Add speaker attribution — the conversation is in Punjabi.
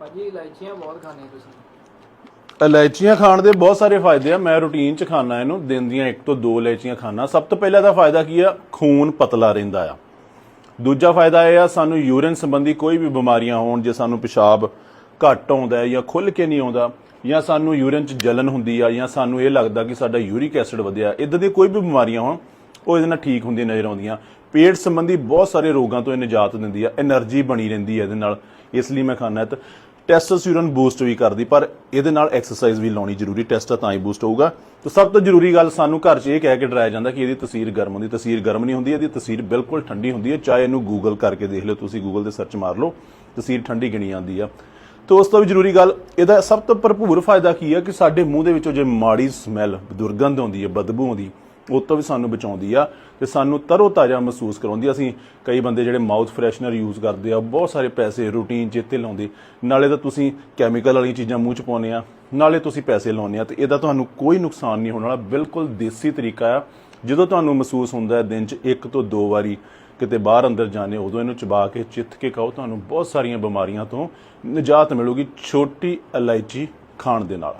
Speaker 1: ਭਾਜੀ, ਇਲਾਇਚੀਆਂ ਬਹੁਤ ਖਾਣੇ ਤੁਸੀਂ।
Speaker 2: ਇਲਾਇਚੀਆਂ ਖਾਣ ਦੇ ਬਹੁਤ ਸਾਰੇ ਫਾਇਦੇ ਆ। ਮੈਂ ਰੂਟੀਨ ਚ ਖਾਣਾ ਇਹਨੂੰ, ਦਿਨ ਦੀਆਂ ਇੱਕ ਤੋਂ ਦੋ ਇਲਾਇਚੀਆਂ ਖਾਣਾ ਸਭ ਤੋਂ ਪਹਿਲਾਂ ਦਾ ਫਾਇਦਾ ਕੀ ਆ? ਖੂਨ ਪਤਲਾ ਰਹਿੰਦਾ ਆ। ਦੂਜਾ ਫਾਇਦਾ ਇਹ ਆ, ਸਾਨੂੰ ਯੂਰਿਨ ਸੰਬੰਧੀ ਕੋਈ ਵੀ ਬਿਮਾਰੀਆਂ ਹੋਣ, ਜੇ ਸਾਨੂੰ ਪਿਸ਼ਾਬ ਘੱਟ ਆਉਂਦਾ ਹੈ ਜਾਂ ਖੁੱਲ ਕੇ ਨਹੀਂ ਆਉਂਦਾ, ਜਾਂ ਸਾਨੂੰ ਯੂਰਿਨ ਚ ਜਲਨ ਹੁੰਦੀ ਆ, ਜਾਂ ਸਾਨੂੰ ਇਹ ਲੱਗਦਾ ਕਿ ਸਾਡਾ ਯੂਰਿਕ ਐਸਿਡ ਵਧਿਆ, ਇਦਾਂ ਦੀ ਕੋਈ ਵੀ ਬਿਮਾਰੀਆਂ ਹੋਣ ਉਹ ਇਹਦੇ ਨਾਲ ਠੀਕ ਹੁੰਦੀ ਨਜ਼ਰ ਆਉਂਦੀਆਂ। ਪੇਟ ਸੰਬੰਧੀ ਬਹੁਤ ਸਾਰੇ ਰੋਗਾਂ ਤੋਂ ਇਹ ਨਿਜਾਤ ਦਿੰਦੀ ਆ એનર્ਜੀ ਬਣੀ ਰਹਿੰਦੀ ਹੈ ਇਹਦੇ ਨਾਲ। ਇਸ ਲਈ ਮੈਂ ਖਾਣਾ ਤਾਂ ਟੈਸਟੋਸਟੀਰੋਨ ਬੂਸਟ ਵੀ ਕਰਦੀ, ਪਰ ਇਹਦੇ ਨਾਲ ਐਕਸਰਸਾਈਜ਼ ਵੀ ਲਾਉਣੀ ਜ਼ਰੂਰੀ, ਟੈਸਟ ਤਾਂ ਹੀ ਬੂਸਟ ਹੋਊਗਾ। ਤੇ ਸਭ ਤੋਂ ਜ਼ਰੂਰੀ ਗੱਲ ਸਾਨੂੰ ਘਰ 'ਚ ਇਹ ਕਹਿ ਕੇ ਡਰਾਇਆ ਜਾਂਦਾ ਕਿ ਇਹਦੀ ਤਸਵੀਰ ਗਰਮ ਹੁੰਦੀ ਤਸਵੀਰ ਗਰਮ ਨਹੀਂ ਹੁੰਦੀ, ਇਹਦੀ ਤਸਵੀਰ ਬਿਲਕੁਲ ਠੰਡੀ ਹੁੰਦੀ ਹੈ ਚਾਹੇ ਇਹਨੂੰ ਗੂਗਲ ਕਰਕੇ ਦੇਖ ਲਓ, ਤੁਸੀਂ ਗੂਗਲ 'ਤੇ ਸਰਚ ਮਾਰ ਲਓ ਤਸਵੀਰ ਠੰਡੀ ਗਿਣੀ ਜਾਂਦੀ ਆ। ਤੇ ਉਸ ਤੋਂ ਵੀ ਜ਼ਰੂਰੀ ਗੱਲ, ਇਹਦਾ ਸਭ ਤੋਂ ਭਰਪੂਰ ਫਾਇਦਾ ਕੀ ਹੈ ਕਿ ਸਾਡੇ ਮੂੰਹ ਦੇ ਵਿੱਚੋਂ ਜੇ ਮਾੜੀ ਸਮੈਲ ਦੁਰਗੰਧ ਆਉਂਦੀ ਹੈ ਬਦਬੂ ਆਉਂਦੀ ਉਹ ਤੋਂ ਵੀ ਸਾਨੂੰ ਬਚਾਉਂਦੀ ਆ ਤੇ ਸਾਨੂੰ ਤਰੋ ਤਾਜ਼ਾ ਮਹਿਸੂਸ ਕਰਾਉਂਦੀ ਆ। ਅਸੀਂ ਕਈ ਬੰਦੇ ਜਿਹੜੇ ਮਾਊਥ ਫਰੈਸ਼ਨਰ ਯੂਜ਼ ਕਰਦੇ ਆ, ਬਹੁਤ ਸਾਰੇ ਪੈਸੇ ਰੂਟੀਨ ਚੇਤੇ ਲਾਉਂਦੇ। ਨਾਲੇ ਤਾਂ ਤੁਸੀਂ ਕੈਮੀਕਲ ਵਾਲੀਆਂ ਚੀਜ਼ਾਂ ਮੂੰਹ ਚ ਪਾਉਂਦੇ ਆ, ਨਾਲੇ ਤੁਸੀਂ ਪੈਸੇ ਲਾਉਂਦੇ ਆ ਤੇ ਇਹਦਾ ਤੁਹਾਨੂੰ ਕੋਈ ਨੁਕਸਾਨ ਨਹੀਂ ਹੋਣ ਵਾਲਾ, ਬਿਲਕੁਲ ਦੇਸੀ ਤਰੀਕਾ ਆ। ਜਦੋਂ ਤੁਹਾਨੂੰ ਮਹਿਸੂਸ ਹੁੰਦਾ ਹੈ ਦਿਨ ਚ ਇੱਕ ਤੋਂ ਦੋ ਵਾਰੀ ਕਿਤੇ ਬਾਹਰ ਅੰਦਰ ਜਾਣੇ ਉਦੋਂ ਇਹਨੂੰ ਚਬਾ ਕੇ, ਚਿੱਥ ਕੇ ਖਾਓ, ਤੁਹਾਨੂੰ ਬਹੁਤ ਸਾਰੀਆਂ ਬਿਮਾਰੀਆਂ ਤੋਂ ਨਿਜਾਤ ਮਿਲੂਗੀ ਛੋਟੀ ਇਲਾਇਚੀ ਖਾਣ ਦੇ ਨਾਲ।